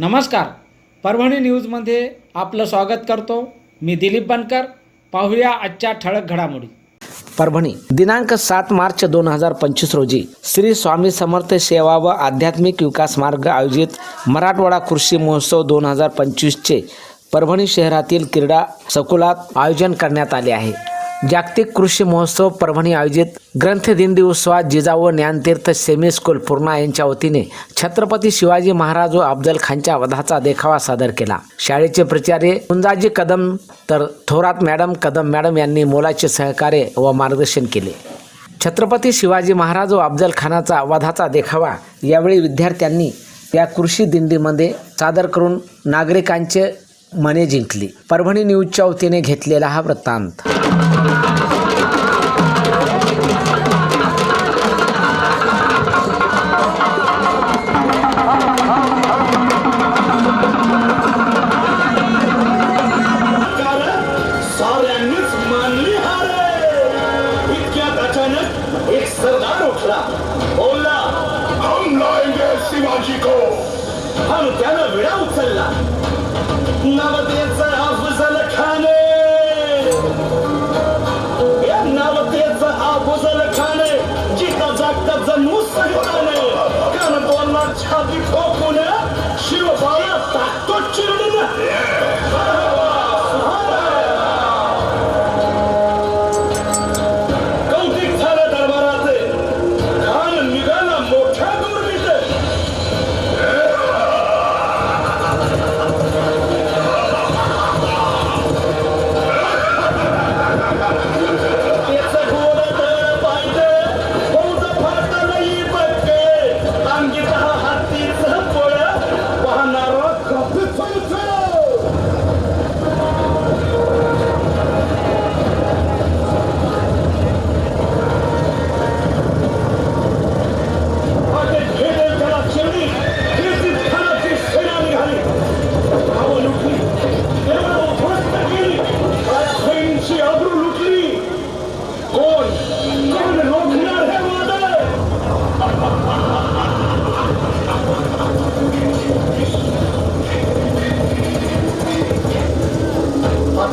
नमस्कार. परभणी न्यूजमध्ये आपलं स्वागत करतो. मी दिलीप बनकर. पाहूया आजच्या ठळक घडामोडी. परभणी दिनांक सात मार्च दोन हजार पंचवीस रोजी श्री स्वामी समर्थ सेवा व आध्यात्मिक विकास मार्ग आयोजित मराठवाडा कृषी महोत्सव दोन हजार पंचवीसचे परभणी शहरातील क्रीडा सकुलात आयोजन करण्यात आले आहे. जागतिक कृषी महोत्सव परभणी आयोजित ग्रंथदिंडी उत्सवात जिजाऊ ज्ञानतीर्थ सेमी स्कूल पूर्णा यांच्या वतीने छत्रपती शिवाजी महाराज व अफजल खानच्या वधाचा देखावा सादर केला. शाळेचे प्राचार्य कुंजाजी कदम तर थोरात मॅडम कदम मॅडम यांनी मोलाचे सहकार्य व मार्गदर्शन केले. छत्रपती शिवाजी महाराज व अफजल खानाचा वधाचा देखावा यावेळी विद्यार्थ्यांनी या कृषी दिंडीमध्ये सादर करून नागरिकांचे मने जिंकली. परभणी न्यूजच्या वतीने घेतलेला हा वृत्तांत.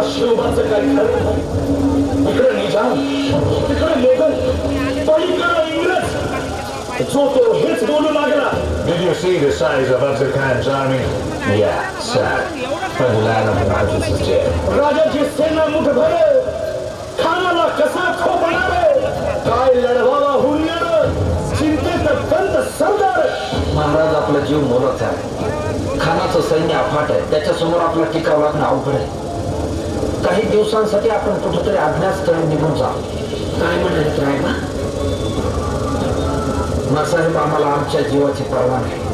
आता शिवबाचं काय खरं नाही. इकडे निजाम तिकडे मोगल पलीकडे इंग्रज जो तो हेच बोलू लागला Did you see the size of Abdul Khan's army? Yeah, sad. But the land of the mountains is dead. राजाची सेना मुठ भरे खानाला कसा खोपणार काय लढवावा हुरियर चिंतेत बंद सरदार महाराज आपला जीव मोलाचा आहे खानाचं सैन्य अफाट आहे त्याच्यासमोर आपला टिकाव लागणं अवघड आहे काही दिवसांसाठी आपण कुठेतरी अज्ञातस्थळी निघून जा काय म्हणाले रायबा नासाहेब आम्हाला आमच्या जीवाची पर्वा नाही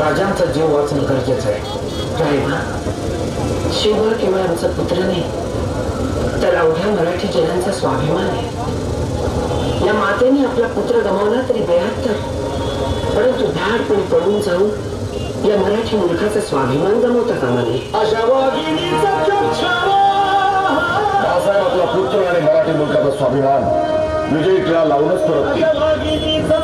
राजांचा जीव वाचणं गरजेचं आहे. रायबा शिवबा केवळ आमचा पुत्र नाही तर अवघ्या मराठी जनांचा स्वाभिमान आहे. या मातेने आपला पुत्र गमावला तरी बेहत्तर परंतु धाडपणे पडून जाऊन या मराठी मुलखाचा स्वाभिमान गमावता कामा नये. अशा वाघिणीचा चोच्छावा. बाळासाहेब आपला पुत्र आणि मराठी मुलकाचा स्वाभिमान विजयी टिळा लावूनच परत अशा वाघिणीचा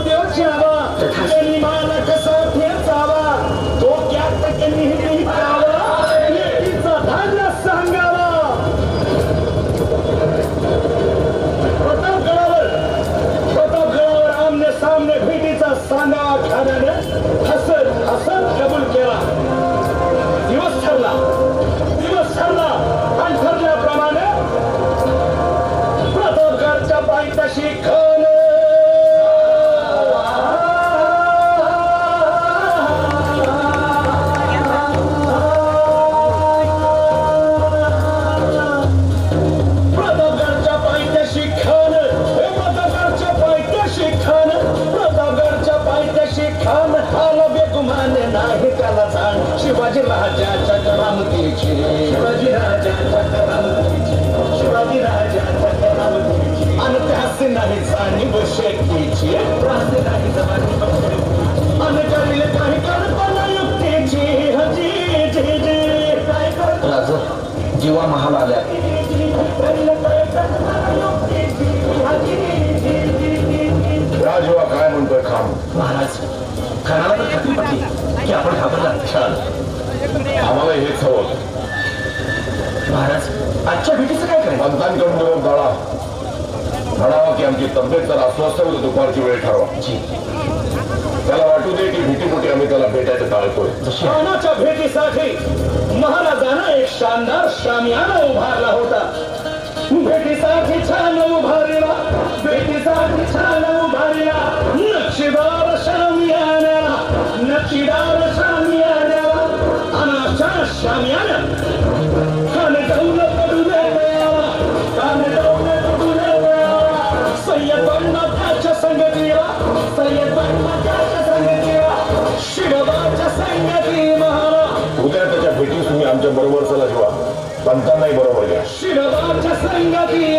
राजवा काय म्हणतोय खान महाराज खानाला तर खात्री पटली की आपण घाबरला छान. आम्हाला हेच हवं होतं. महाराज आजच्या भेटीचं काय करायचं? पंतांकडून निरोप धडा म्हणावा की आमची तब्येत जर अस्वस्थ होती दुपारची वेळ ठरवा. त्याला वाटू दे की भीतीपोटी आम्ही त्याला भेटायचं टाळतोय. खानाच्या भेटीसाठी महाराजानं एक शानदार शामियाना उभारला होता. भेटीसाठी छान उभारला पंतांनाही बरोबर घ्या. शिवबाच्या संगती